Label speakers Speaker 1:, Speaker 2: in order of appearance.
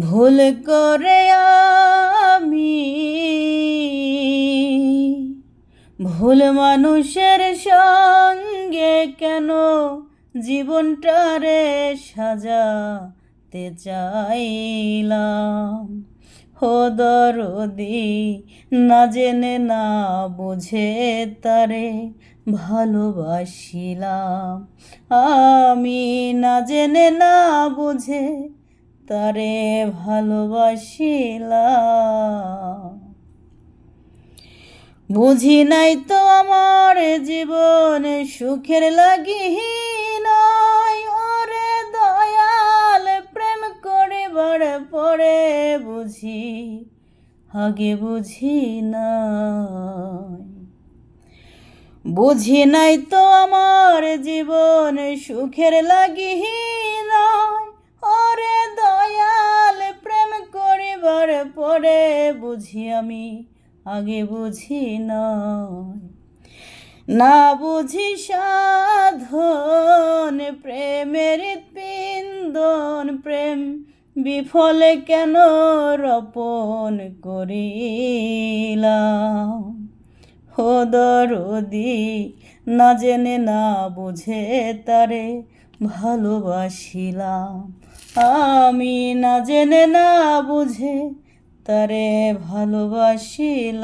Speaker 1: ভুল করে আমি। ভুল মানুষের সঙ্গে কেন জীবনটারে সাজাতে চাইলাম? হো দরদি, না জেনে, না বুঝে তারে ভালোবাসিলাম। আমি না জেনে, না বুঝে তারে ভালোবাসিলা বুঝি নাই তো আমার জীবন সুখের লাগি নাই। ওরে দয়াল, প্রেম করিবার পরে বুঝি, আগে বুঝি নাই। বুঝি নাই তো আমার জীবন সুখের লাগি নাই। ওরে পরে বুঝি আমি, আগে বুঝি নয়। না বুঝি সাধন, প্রেমের পিন্দন প্রেম বিফলে কেন রপন করিলাম? হো দরদি, না জেনে না বুঝে তারে ভালোবাসিলাম। আমি না জেনে না বুঝে তারে ভালোবাসিলাম